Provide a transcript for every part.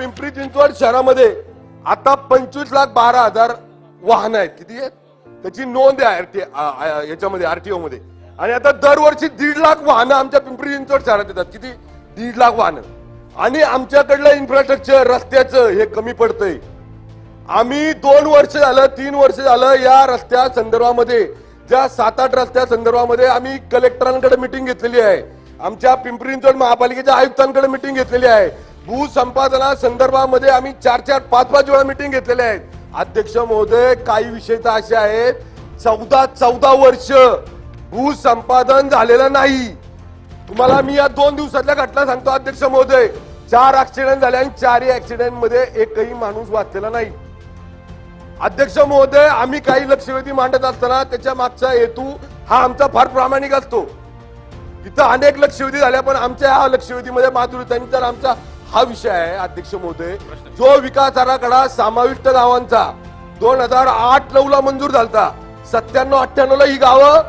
पिंपरी चिंचवड शहरामध्ये आता पंचवीस लाख बारा हजार वाहन आहेत. किती आहेत? त्याची नोंद आहे आरटी याच्यामध्ये आरटीओ मध्ये. आणि आता दरवर्षी दीड लाख वाहनं आमच्या पिंपरी चिंचवड शहरात येतात. किती? दीड लाख वाहनं. आणि आमच्याकडलं इन्फ्रास्ट्रक्चर रस्त्याचं हे कमी पडतंय. आम्ही दोन वर्ष झालं तीन वर्ष झालं या रस्त्या संदर्भामध्ये त्या सात आठ रस्त्या संदर्भामध्ये आम्ही कलेक्टरांकडे मिटिंग घेतलेली आहे. आमच्या पिंपरी चिंचवड महापालिकेच्या आयुक्तांकडे मिटिंग घेतलेली आहे. भूसंपादना संदर्भामध्ये आम्ही चार चार पाच पाच वेळा मिटिंग घेतलेल्या आहेत. अध्यक्ष महोदय काही विषय तर असे आहेत. चौदा चौदा वर्ष भूसंपादन झालेलं नाही. तुम्हाला मी या दोन दिवसातल्या घटना सांगतो अध्यक्ष महोदय. चार ऍक्सिडेंट झाले आणि चारही ऍक्सिडेंटमध्ये एकही माणूस वाचलेला नाही. अध्यक्ष महोदय आम्ही काही लक्षवेधी मांडत असताना त्याच्या मागचा हेतू हा आमचा फार प्रामाणिक असतो. इथं अनेक लक्षवेधी झाल्या पण आमच्या ह्या लक्षवेधीमध्ये त्यांनी तर आमचा हा विषय आहे अध्यक्ष महोदय. जो विकास आराखडा समाविष्ट गावांचा दोन हजार आठ नऊ ला मंजूर झालता. सत्त्याण्णव अठ्ठ्याण्णव ला ही गावं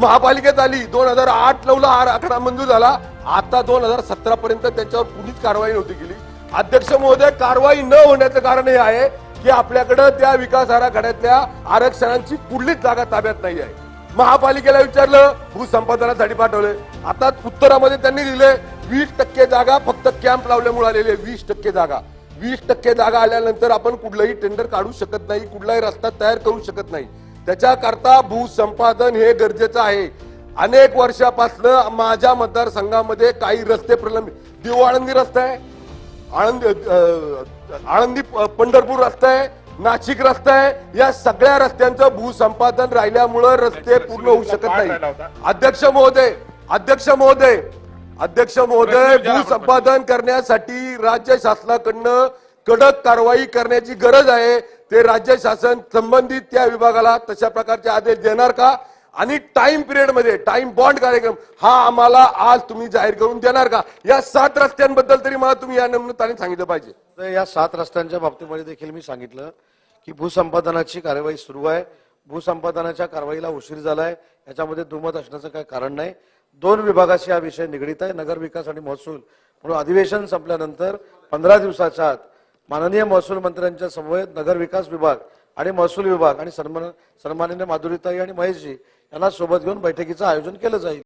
महापालिकेत आली. दोन हजार आठ नऊ ला हा आराखडा मंजूर झाला. आता दोन हजार सतरा पर्यंत त्याच्यावर कुणीच कारवाई नव्हती केली. अध्यक्ष महोदय कारवाई न होण्याचं कारण हे आहे की आपल्याकडं त्या विकास आराखड्यातल्या आरक्षणांची कुठलीच जागा ताब्यात नाही आहे महापालिकेला विचारलं भूसंपादनासाठी पाठवले आता उत्तरामध्ये त्यांनी दिले वीस टक्के जागा फक्त कॅम्प लावल्यामुळे आलेली आहे वीस टक्के जागा. वीस टक्के जागा आल्यानंतर आपण कुठलंही टेंडर काढू शकत नाही कुठलाही रस्ता तयार करू शकत नाही. त्याच्याकरता भूसंपादन हे गरजेचं आहे. अनेक वर्षापासनं माझ्या मतदारसंघामध्ये काही रस्ते प्रलंबित देऊ आळंदी रस्ता आहे आळंदी आळंदी पंढरपूर रस्ता आहे नाशिक रस्ता आहे या सगळ्या रस्त्यांचं भूसंपादन राहिल्यामुळं रस्ते पूर्ण होऊ शकत नाही. अध्यक्ष महोदय अध्यक्ष महोदय अध्यक्ष महोदय भूसंपादन करण्यासाठी राज्य शासनाकडनं कडक कारवाई करण्याची गरज आहे. ते राज्य शासन संबंधित त्या विभागाला तशा प्रकारचे आदेश देणार का? आणि टाइम पिरियडमध्ये टाइम बॉन्ड कार्यक्रम हा आम्हाला आज तुम्ही जाहीर करून देणार का? या सात रस्त्यांबद्दल तरी मला तुम्ही या निमित्ताने सांगितलं पाहिजे. तर या सात रस्त्यांच्या बाबतीमध्ये देखील मी सांगितलं की भूसंपादनाची कार्यवाही सुरू आहे. भूसंपादनाच्या कारवाईला उशीर झालाय. याच्यामध्ये दुमत असण्याचं काही कारण नाही. दोन विभागाशी हा विषय निगडीत आहे. नगर विकास आणि महसूल. म्हणून अधिवेशन संपल्यानंतर पंधरा दिवसाच्या आत माननीय महसूल मंत्र्यांच्या समवेत नगरविकास विभाग आणि महसूल विभाग आणि सन्मान सन्माननीय माधुरीताई आणि महेशजी यांना सोबत घेऊन बैठकीचं आयोजन केलं जाईल.